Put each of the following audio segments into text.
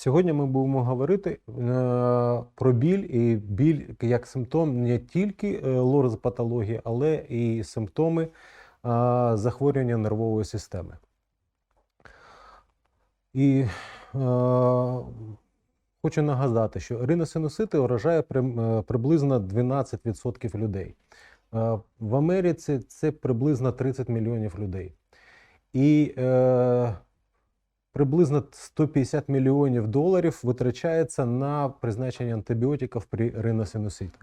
Сьогодні ми будемо говорити е, про біль і біль як симптом не тільки е, лорезопатології, але і симптоми е, захворювання нервової системи. І хочу нагадати, що риносинусити вражає приблизно 12% людей. В Америці це приблизно 30 мільйонів людей. І е, приблизно 150 мільйонів доларів витрачається на призначення антибіотиків при риносинуситі.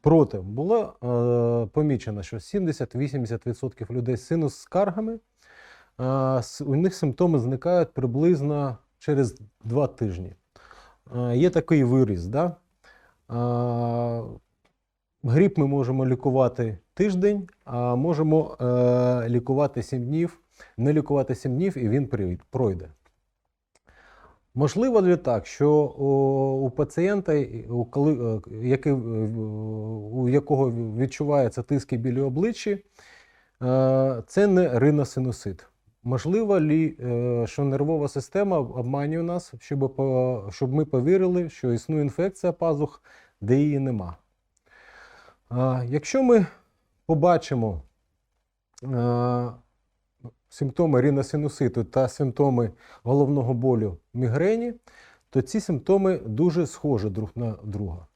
Проте було е, помічено, що 70-80% людей з синус скаргами, е, у них симптоми зникають приблизно через 2 тижні. Е, є такий виріз. Да? Е, гріп ми можемо лікувати тиждень, а можемо е, лікувати 7 днів, не лікувати 7 днів і він пройде. Можливо ли так, що у пацієнта, у, коли, е, який, е, у якого відчувається тиск і білі обличчі, е, це не риносинусит. Можливо ли, е, що нервова система обманює нас, щоб, щоб ми повірили, що існує інфекція пазух, де її нема. Якщо ми побачимо симптоми риносинуситу та симптоми головного болю мігрені, то ці симптоми дуже схожі друг на друга.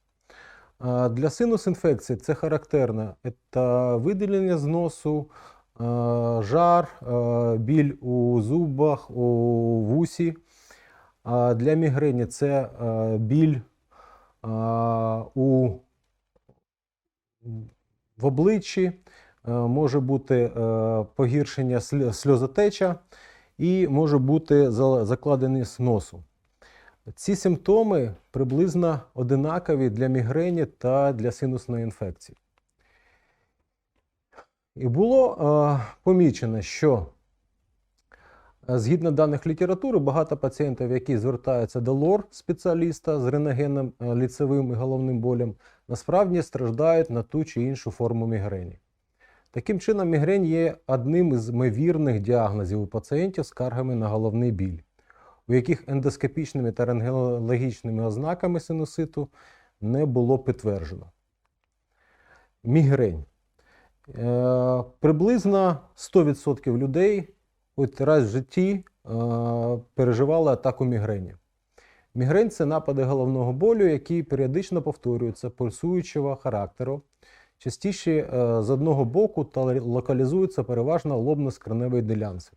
Для синус-інфекції це характерно це виділення з носу, жар, біль у зубах, у вусі. Для мігрені це біль у в обличчі, може бути е, погіршення сльозотеча і може бути за- закладеність носу. Ці симптоми приблизно одинакові для мігрені та для синусної інфекції. І було е, помічено, що е, згідно даних літератури, багато пацієнтів, які звертаються до лор-спеціаліста з реногенним е, ліцевим і головним болем, насправді страждають на ту чи іншу форму мігрені. Таким чином, мігрень є одним із ймовірних діагнозів у пацієнтів з скаргами на головний біль, у яких ендоскопічними та рентгенологічними ознаками синуситу не було підтверджено. Мігрень. Е, приблизно 100% людей хоч раз в житті е, переживали атаку мігрені. Мігрень це напади головного болю, які періодично повторюються, пульсуючого характеру. Частіше е, з одного боку та локалізуються переважно лобно-скроневій ділянці.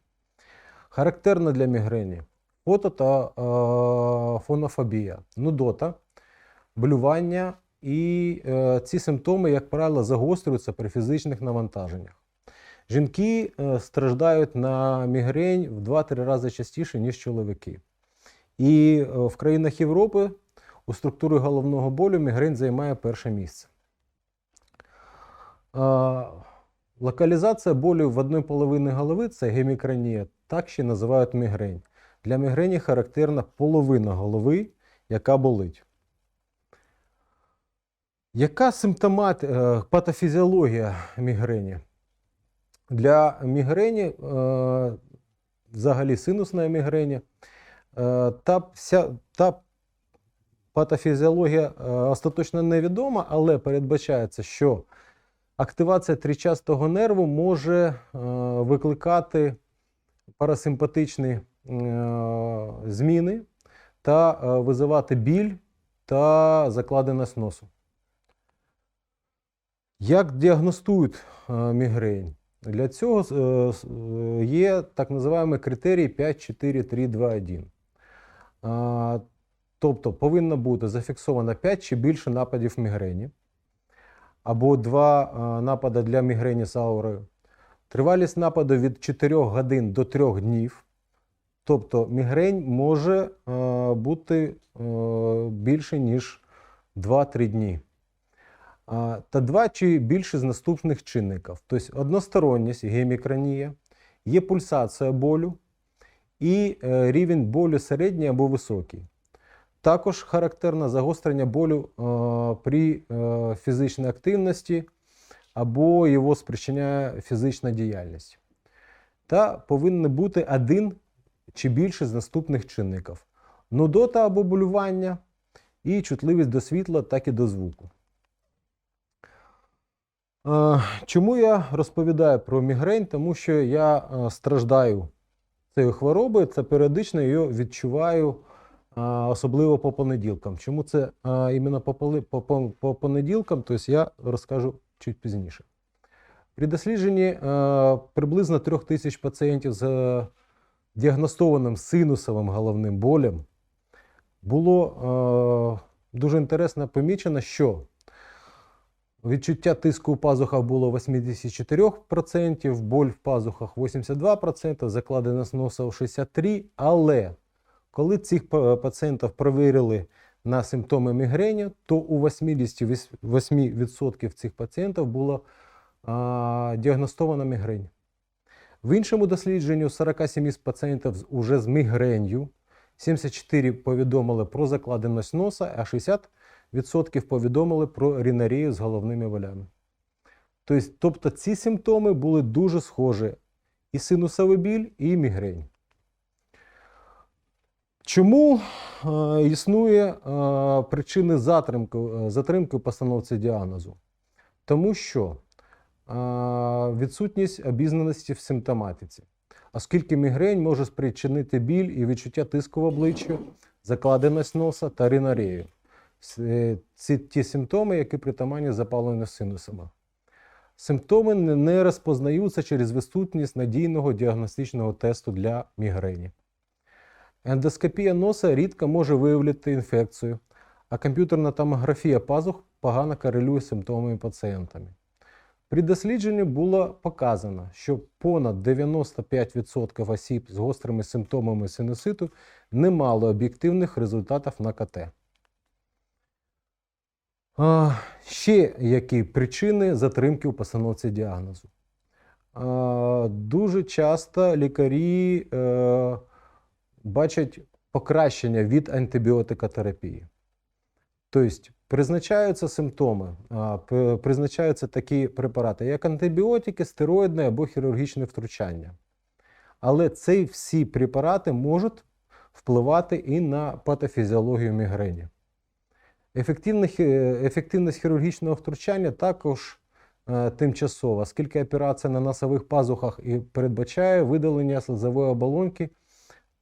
Характерна для мігрені фото та е, фонофобія, нудота, блювання, і е, ці симптоми, як правило, загострюються при фізичних навантаженнях. Жінки е, страждають на мігрень в 2-3 рази частіше, ніж чоловіки. І е, в країнах Європи у структурі головного болю мігрень займає перше місце. Локалізація болю в одній половині голови це гемікранія, так ще називають мігрень. Для мігрені характерна половина голови, яка болить. Яка симптомат, е, патофізіологія мігрені? Для мігрені, е, взагалі синусної мігрені, е, та, вся, та патофізіологія остаточно невідома, але передбачається, що активація трічастого нерву може е, викликати парасимпатичні е, зміни та е, визивати біль та закладеність носу. Як діагностують мігрень? Для цього є так називаємо критерій 5, 4, 3, 2, 1. А, Тобто повинно бути зафіксовано 5 чи більше нападів мігрені, або 2 напади для мігрені з аурою. Тривалість нападу від 4 годин до 3 днів. Тобто мігрень може е, бути е, більше, ніж 2-3 дні. Та два чи більше з наступних чинників. Тобто односторонність, гемікранія, є пульсація болю і е, рівень болю середній або високий. Також характерне загострення болю е, при е, фізичній активності або його спричиняє фізична діяльність. Та повинен бути один чи більше з наступних чинників: нудота або болювання, і чутливість до світла, так і до звуку. Е, Чому я розповідаю про мігрень? Тому що я страждаю цією хворобою, це періодично її відчуваю, особливо по понеділкам. Чому це іменно по, по, по, по понеділкам, тобто я розкажу чуть пізніше. При дослідженні приблизно трьох тисяч пацієнтів з е, діагностованим синусовим головним болем було дуже інтересно помічено, що відчуття тиску у пазухах було 84%, боль в пазухах 82%, закладеність носа 63%, але коли цих пацієнтів провірили на симптоми мігрені, то у 88% цих пацієнтів було а, діагностована мігрень. В іншому дослідженні у 47 пацієнтів уже з мігренью 74 повідомили про закладеність носа, а 60% повідомили про рінарію з головними. Тобто, тобто ці симптоми були дуже схожі і синусовий біль, і мігрень. Чому е, існує е, причини затримки, е, затримки постановці діагнозу? Тому що відсутність обізнаності в симптоматиці. Оскільки мігрень може спричинити біль і відчуття тиску в обличчі, закладеність носа та ринорею. Це ті симптоми, які притаманні запаленню синусами. Симптоми не розпознаються через відсутність надійного діагностичного тесту для мігрені. Ендоскопія носа рідко може виявити інфекцію, а комп'ютерна томографія пазух погано корелює з симптомами пацієнтами. При дослідженні було показано, що понад 95% осіб з гострими симптомами синуситу не мали об'єктивних результатів на КТ. А, ще які причини затримки у постановці діагнозу? А, дуже часто лікарі е, бачать покращення від антибіотикотерапії. Тобто призначаються симптоми, призначаються такі препарати, як антибіотики, стероїдне або хірургічне втручання. Але ці всі препарати можуть впливати і на патофізіологію мігрені. Ефективність хірургічного втручання також е, тимчасова, оскільки операція на носових пазухах і передбачає видалення слизової оболонки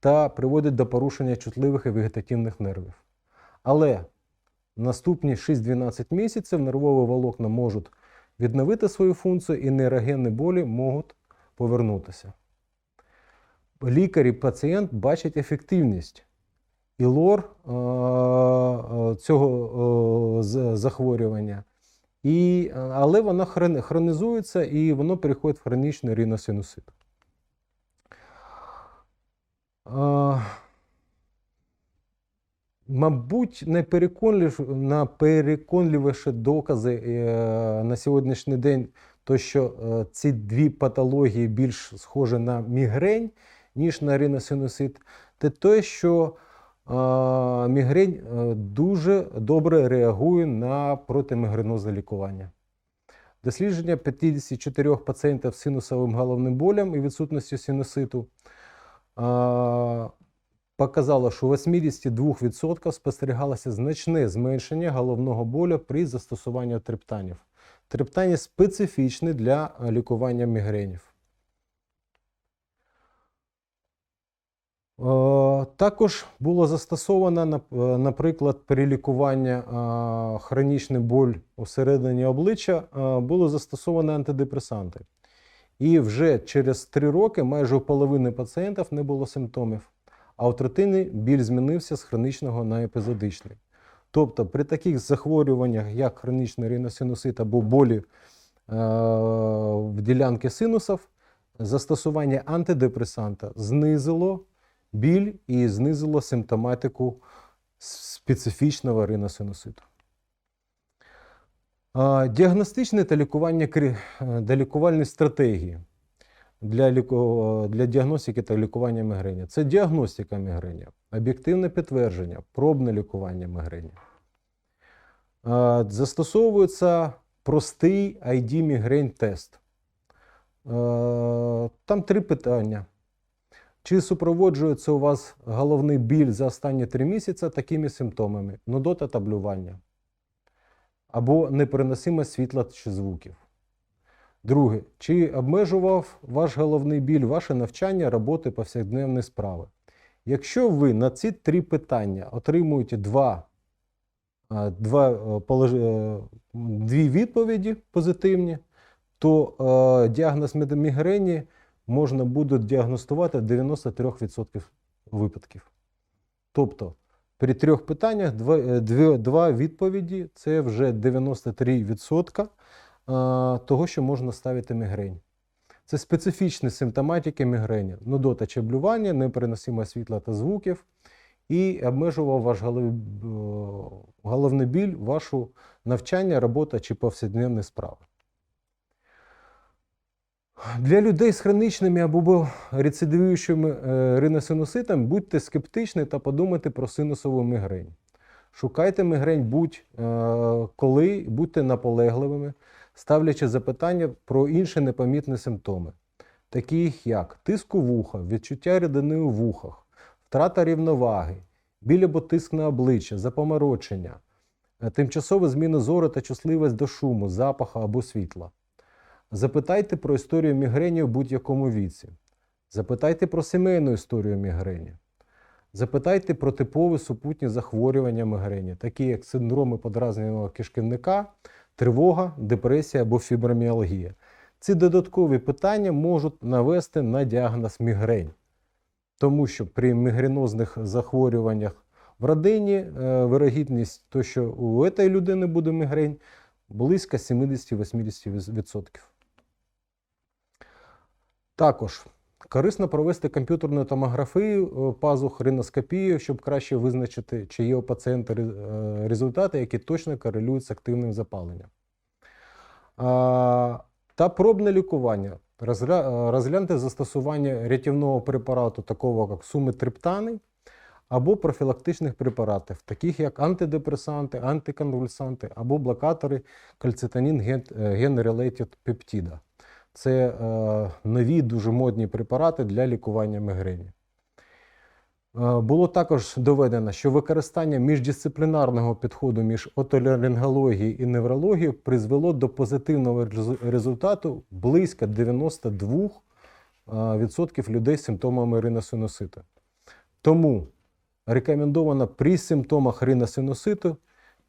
та приводить до порушення чутливих і вегетативних нервів. Але наступні 6-12 місяців нервові волокна можуть відновити свою функцію і нейрогенні болі можуть повернутися. Лікар і пацієнт бачать ефективність і лор е, е, цього е, захворювання, і, але воно хронізується і воно переходить в хронічний риносинусит. Мабуть, найпереконлив- найпереконливіші докази е, на сьогоднішній день, то що е, ці дві патології більш схожі на мігрень, ніж на риносинусит, це те, що мігрень е, дуже добре реагує на протимігренозне лікування. Дослідження 54 пацієнтів з синусовим головним болем і відсутністю синуситу показало, що у 82% спостерігалося значне зменшення головного болю при застосуванні триптанів. Триптані специфічні для лікування мігренів. Також було застосовано, наприклад, при лікуванні хронічний боль усередині обличчя е, було застосовано антидепресанти. І вже через 3 роки майже у половини пацієнтів не було симптомів, а у третини біль змінився з хронічного на епізодичний. Тобто при таких захворюваннях, як хронічний риносинусит або болі е, в ділянки синусів, застосування антидепресанта знизило біль і знизило симптоматику специфічного риносинуситу. А, Діагностичні та лікування е, та лікувальні стратегії для, ліку... для діагностики та лікування мігрені. Це діагностика мігрені, об'єктивне підтвердження, пробне лікування мігрені. Застосовується простий ID мігрень тест. Е, Там три питання. Чи супроводжується у вас головний біль за останні три місяці такими симптомами: нудота та блювання? Або непереносимость світла чи звуків? Друге, чи обмежував ваш головний біль ваше навчання, роботи, повсякденні справи? Якщо ви на ці три питання отримуєте два, два, е, е, дві відповіді позитивні, то е, діагноз мігрені можна буде діагностувати в 93% випадків. Тобто при трьох питаннях два, е, відповіді це вже 93% того, що можна ставити мігрень. Це специфічні симптоматики мігрені, нудота чи блювання, непереносима світла та звуків, і обмежував ваш головний біль, вашу навчання, робота чи повсякденні справи. Для людей з хронічними або рецидивуючими е, риносинуситами будьте скептичні та подумайте про синусову мігрень. Шукайте мігрень будь-коли, будьте наполегливими, ставлячи запитання про інші непомітні симптоми, такі як тиск у вуха, відчуття рідини у вухах, втрата рівноваги, біль або тиск на обличчя, запоморочення, е, тимчасова зміна зору та чутливість до шуму, запаху або світла. Запитайте про історію мігрені в будь-якому віці. Запитайте про сімейну історію мігрені. Запитайте про типові супутні захворювання мігрені, такі як синдроми подразненого кишківника, тривога, депресія або фіброміалгія. Ці додаткові питання можуть навести на діагноз мігрень, тому що при мігренозних захворюваннях в родині е, вирогідність, то, що у цієї людини буде мігрень, близько 70-80%. Також корисно провести комп'ютерну томографію е, пазух, риноскопію, щоб краще визначити, чи є у пацієнта е, результати, які точно корелюють з активним запаленням. Та пробне лікування. Е, Розгляньте застосування рятівного препарату, такого як сумитриптани, або профілактичних препаратів, таких як антидепресанти, антиконвульсанти або блокатори кальцитонін ген-related пептида. Це е, нові дуже модні препарати для лікування мігрені. Е, Було також доведено, що використання міждисциплінарного підходу між отоларингологією і неврологією призвело до позитивного результату близько 92% е, людей з симптомами риносинуситу. Тому рекомендовано при симптомах риносинуситу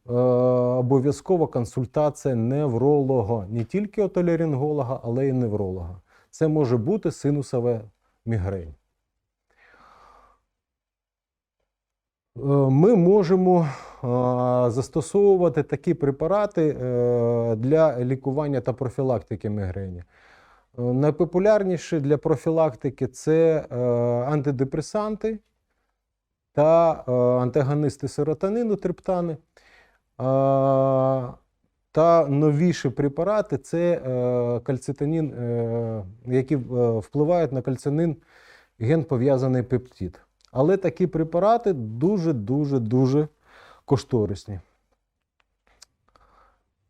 е, обов'язкова консультація невролога, не тільки отоларинголога, але й невролога. Це може бути синусова мігрень. Е, Ми можемо е, застосовувати такі препарати для лікування та профілактики мігрені. Найпопулярніші для профілактики це антидепресанти та антагоністи серотонину, триптани. Та новіші препарати це е, кальцитонін, е, які е, впливають на кальцинин ген пов'язаний пептид. Але такі препарати дуже-дуже дуже кошторисні.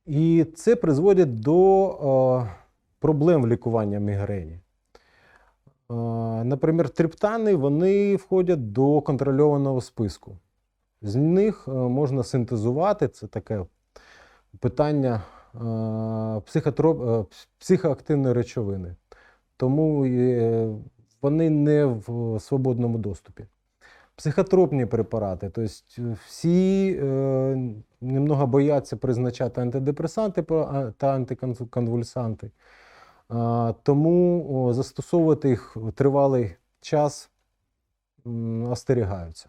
І це призводить до проблем лікування мігрені. Е, Наприклад, триптани вони входять до контрольованого списку. З них е, можна синтезувати, це таке питання е, психотроп, е, психоактивної речовини. Тому е, вони не в свободному доступі. Психотропні препарати, тобто всі е, немного бояться призначати антидепресанти та антиконвульсанти. А, Тому застосовувати їх тривалий час м, остерігаються.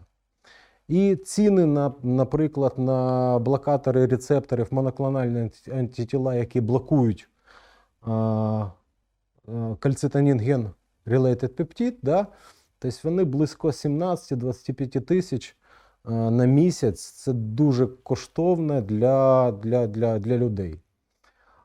І ціни, на, наприклад, на блокатори рецепторів моноклональні анти- антитіла, які блокують а, а, кальцитонін ген related пептид, да? тобто вони близько 17-25 тисяч на місяць. Це дуже коштовне для, для, для, для людей.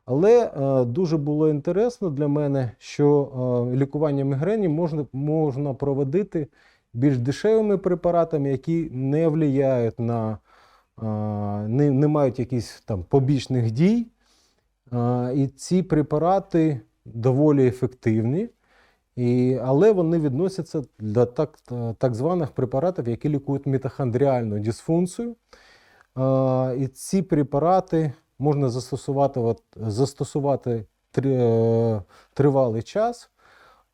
Але е, дуже було інтересно для мене, що е, лікування мігрені можна, можна проводити більш дешевими препаратами, які не впливають на не, не мають якихось там побічних дій. І ці препарати доволі ефективні. І, але вони відносяться до так, так званих препаратів, які лікують мітохондріальну дисфункцію. І ці препарати можна застосувати, застосувати е, тривалий час,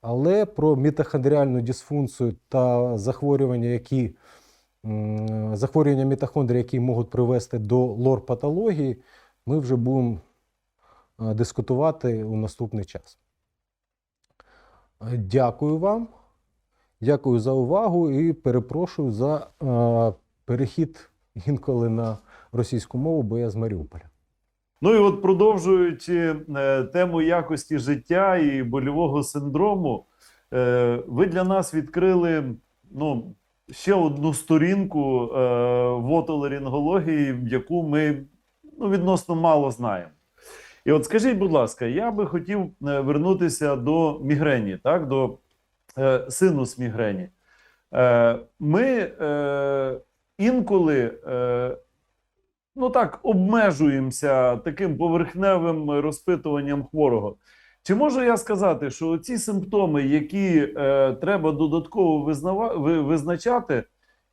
але про мітохондріальну дисфункцію та захворювання, які, захворювання мітохондрій, які можуть привести до лор-патології, ми вже будемо е, дискутувати у наступний час. Дякую вам. Дякую за увагу і перепрошую за е, перехід інколи на російську мову, бо я з Маріуполя. Ну і от продовжуючи е, тему якості життя і больового синдрому, е, ви для нас відкрили ну, ще одну сторінку е, в отоларингології, яку ми ну, відносно мало знаємо. І от скажіть, будь ласка, я би хотів вернутися до мігрені, так, до синус мігрені. Ми інколи. Ну так, обмежуємося таким поверхневим розпитуванням хворого. Чи можу я сказати, що ці симптоми, які е, треба додатково визнава, визначати,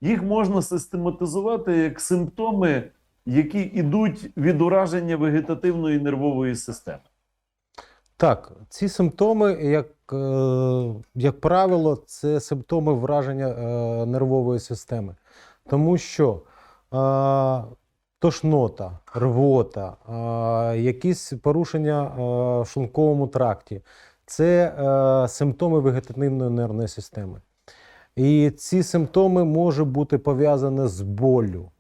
їх можна систематизувати як симптоми, які йдуть від ураження вегетативної нервової системи? Так, ці симптоми, як, е, як правило, це симптоми враження е, нервової системи. Тому що е, тошнота, рвота, якісь порушення в шлунковому тракті це е, симптоми вегетативної нервної системи. І ці симптоми можуть бути пов'язані з болю.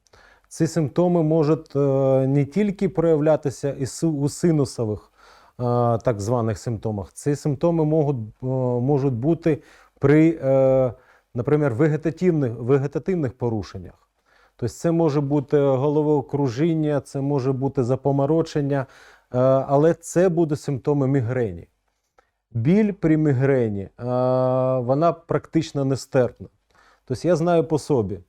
Ці симптоми можуть е, не тільки проявлятися і у синусових е, так званих симптомах. Ці симптоми можуть, можуть бути при, наприклад, вегетативних, вегетативних порушеннях. Тобто це може бути головокружіння, це може бути запоморочення, е, але це будуть симптоми мігрені. Біль при мігрені, е, вона практично нестерпна. Тобто я знаю по собі. Е,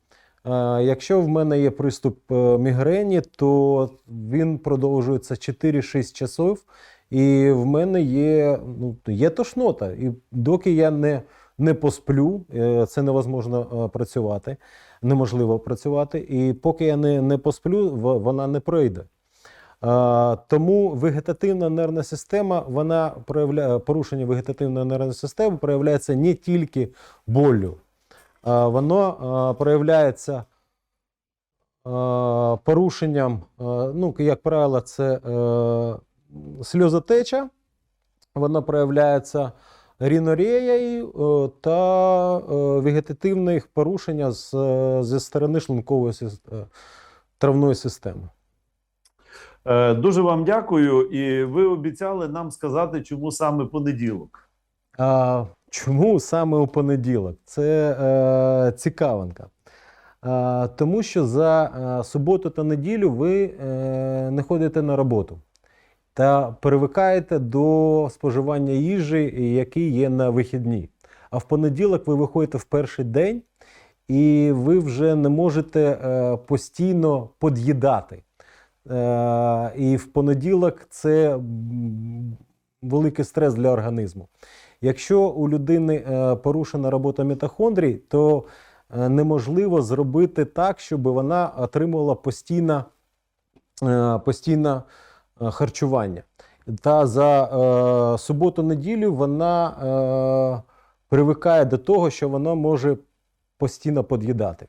Якщо в мене є приступ мігрені, то він продовжується 4-6 часов, і в мене є, ну, є тошнота. І доки я не, не посплю, е, це невозможно е, працювати, неможливо працювати. І поки я не, не посплю, вона не пройде. Е, Тому вегетативна нервна система, вона проявляє порушення вегетативної нервної системи проявляється не тільки болю, воно проявляється порушенням, ну, як правило, це сльозотеча, вона проявляється рінореєю е, та е, вегетативне порушення з, е, зі сторони шлункової е, травної системи. Е, дуже вам дякую. І ви обіцяли нам сказати, чому саме понеділок. А, чому саме у понеділок? Це е, цікавинка. А, тому що за е, суботу та неділю ви е, не ходите на роботу та привикаєте до споживання їжі, які є на вихідні. А в понеділок ви виходите в перший день, і ви вже не можете е, постійно под'їдати. Е, і в понеділок це великий стрес для організму. Якщо у людини е, порушена робота мітохондрій, то неможливо зробити так, щоб вона отримувала постійне, постійне е, харчування. Та за е, суботу-неділю вона е, привикає до того, що вона може постійно под'їдати.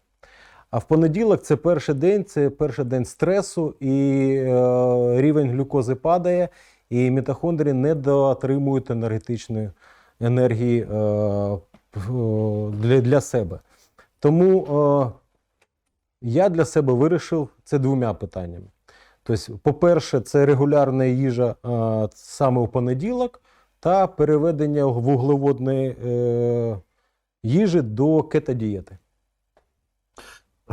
А в понеділок це перший день, це перший день стресу, і е, рівень глюкози падає, і мітохондрії не доотримують енергетичної енергії е, в- для, для себе. Тому е, я для себе вирішив це двома питаннями. Тобто, по-перше, це регулярна їжа е, саме у понеділок, та переведення вуглеводної е, їжі до кетодієти.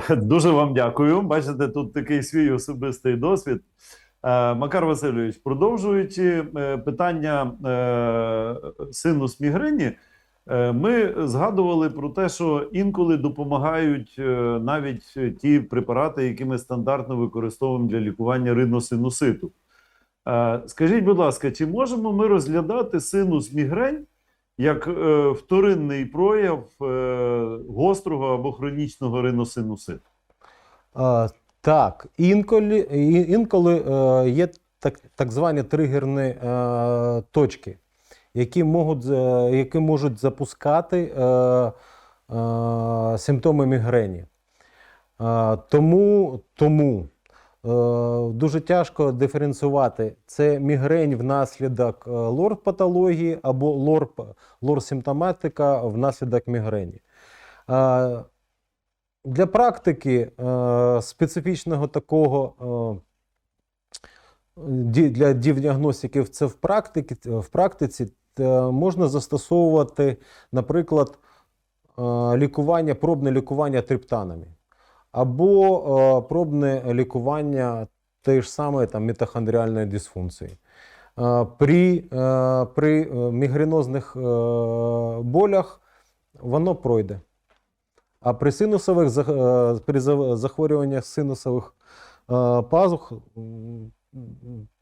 Дуже вам дякую. Бачите, тут такий свій особистий досвід. Е, Макар Васильович, продовжуючи е, питання е, синус мігрені, ми згадували про те, що інколи допомагають е, навіть ті препарати, які ми стандартно використовуємо для лікування риносинуситу. Е, Скажіть, будь ласка, чи можемо ми розглядати синус мігрень як е, вторинний прояв е, гострого або хронічного риносинуситу. Так, інколи, інколи е, є так, так звані тригерні е, точки, які можуть, які можуть запускати е, е, симптоми мігрені. Е, тому тому е, дуже тяжко диференціювати це мігрень внаслідок е, лор-патології або лор, лор-симптоматика внаслідок мігрені. Е, для практики е, специфічного такого е, для діагностики це в практиці, в практиці е, можна застосовувати, наприклад, е, лікування, пробне лікування триптанами, або е, пробне лікування тієї ж самої там, мітохондріальної дисфункції. Е, При, е, при е, мігренозних е, болях воно пройде. А при синусових е, при захворюваннях синусових е, пазух,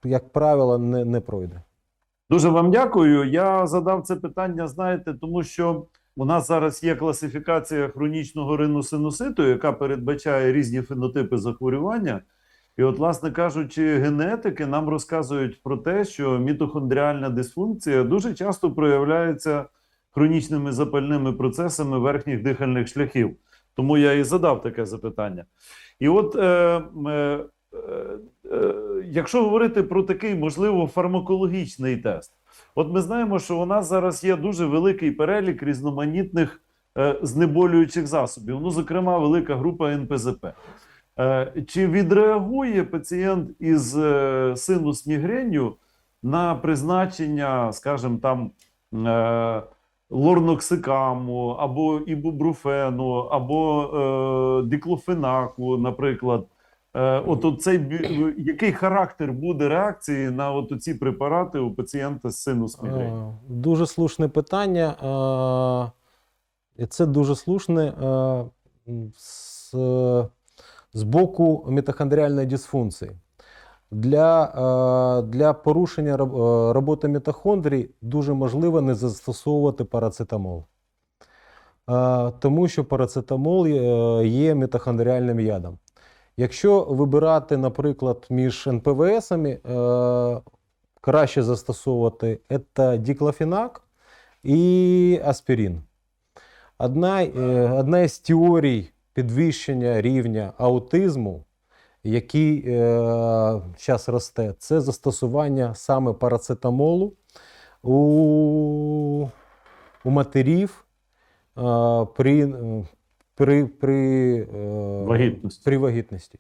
як правило, не, не пройде. Дуже вам дякую. Я задав це питання, знаєте, тому що у нас зараз є класифікація хронічного риносинуситу, яка передбачає різні фенотипи захворювання. І, от, власне кажучи, генетики нам розказують про те, що мітохондріальна дисфункція дуже часто проявляється хронічними запальними процесами верхніх дихальних шляхів. Тому я і задав таке запитання. І от е, е, якщо говорити про такий, можливо, фармакологічний тест, от ми знаємо, що у нас зараз є дуже великий перелік різноманітних е, знеболюючих засобів, ну, зокрема, велика група НПЗП. Е, чи відреагує пацієнт із е, синус мігренью на призначення, скажімо, там е, лорноксикаму, або ібубруфену, або е, диклофенаку, наприклад? Е, от, цей, який характер буде реакції на от ці препарати у пацієнта з синус? Е, Дуже слушне питання. е, І це дуже слушне з, з боку мітохондріальної дисфункції. Для, для порушення роботи мітохондрій дуже можливо не застосовувати парацетамол. Тому що парацетамол є мітохондріальним ядом. Якщо вибирати, наприклад, між НПВСами, е, краще застосовувати це діклофенак і аспірин. Одна, е, одна із теорій підвищення рівня аутизму, який зараз росте, це застосування саме парацетамолу у, у матерів е, при, е, при, при, е, Вагітності. при вагітності.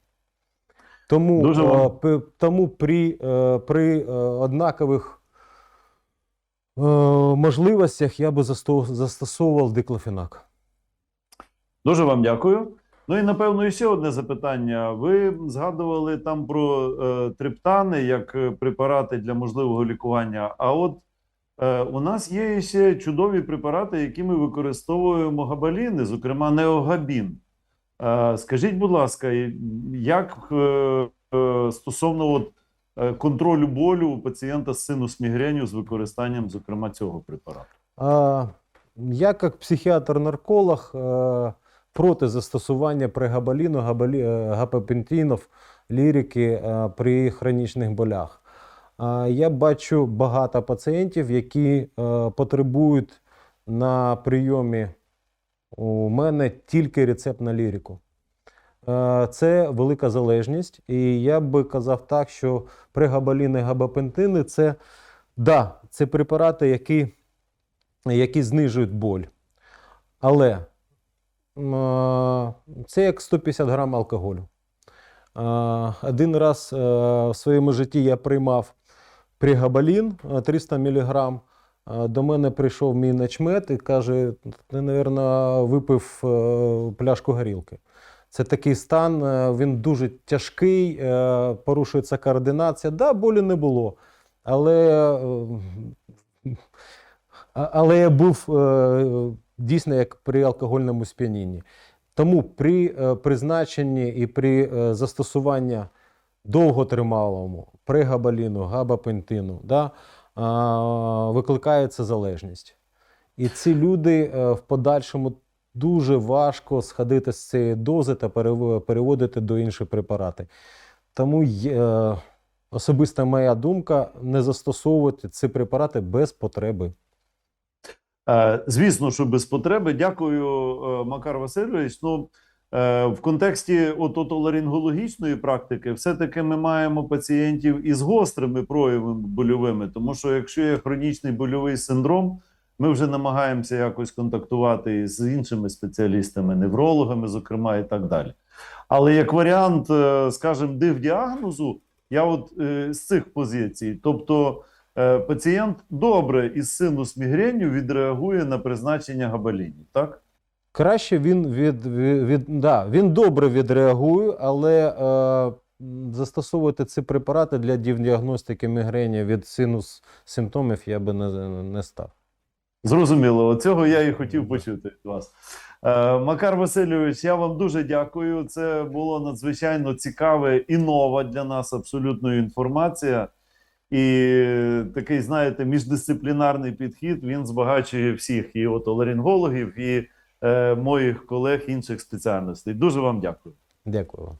Тому, Дуже е, тому при, е, при однакових можливостях я би застосовував диклофенак. Дуже вам дякую. Ну і напевно і ще одне запитання. Ви згадували там про е, триптани як препарати для можливого лікування. А от у нас є ще чудові препарати, які ми використовуємо габаліни, зокрема неогабін. Е, скажіть, будь ласка, як е, е, стосовно от, е, контролю болю у пацієнта з синус мігреню з використанням, зокрема, цього препарату? Я, як психіатр-нарколог, е, проти застосування прегабаліну, габалі, е, гапапентинів, лірики е, при хронічних болях. Я бачу багато пацієнтів, які е, потребують на прийомі у мене тільки рецепт на лірику. Е, Це велика залежність, і я би казав так, що прегабаліни, габапентини це, да, це препарати, які які знижують боль. Але е, це як 150 грам алкоголю. Один раз в своєму житті я приймав пригабалін е, 300 мг. До мене прийшов мій начмет і каже: ти, мабуть, випив е, пляшку горілки. Це такий стан, е, він дуже тяжкий, е, порушується координація. Да, болі не було. Але е, але я був е, дійсно як при алкогольному сп'янінні. Тому при е, призначенні і при е, застосуванні довготрималому прегабаліну, габапентину, да, викликається залежність. І ці люди е, в подальшому дуже важко сходити з цієї дози та переводити до інші препарати. Тому е, особиста моя думка не застосовувати ці препарати без потреби. Е, Звісно, що без потреби. Дякую, е, Макар Васильович. Ну, в контексті от отоларингологічної практики, все-таки ми маємо пацієнтів із гострими проявами больовими, тому що якщо є хронічний больовий синдром, ми вже намагаємося якось контактувати з іншими спеціалістами, неврологами, зокрема, і так далі. Але як варіант, е, скажімо, див-діагнозу, я от е, з цих позицій, тобто е, пацієнт добре із синус мігренью відреагує на призначення габалінів, так? Краще він від, від, від да, він добре відреагує, але е, застосовувати ці препарати для діагностики мігрені від синус симптомів я би не, не став. Зрозуміло, цього я і хотів почути від вас. Е, Макар Васильович, я вам дуже дякую. Це було надзвичайно цікаве і нова для нас абсолютно інформація. І такий, знаєте, міждисциплінарний підхід він збагачує всіх і отоларингологів, і моїх колег інших спеціальностей. Дуже вам дякую. Дякую вам.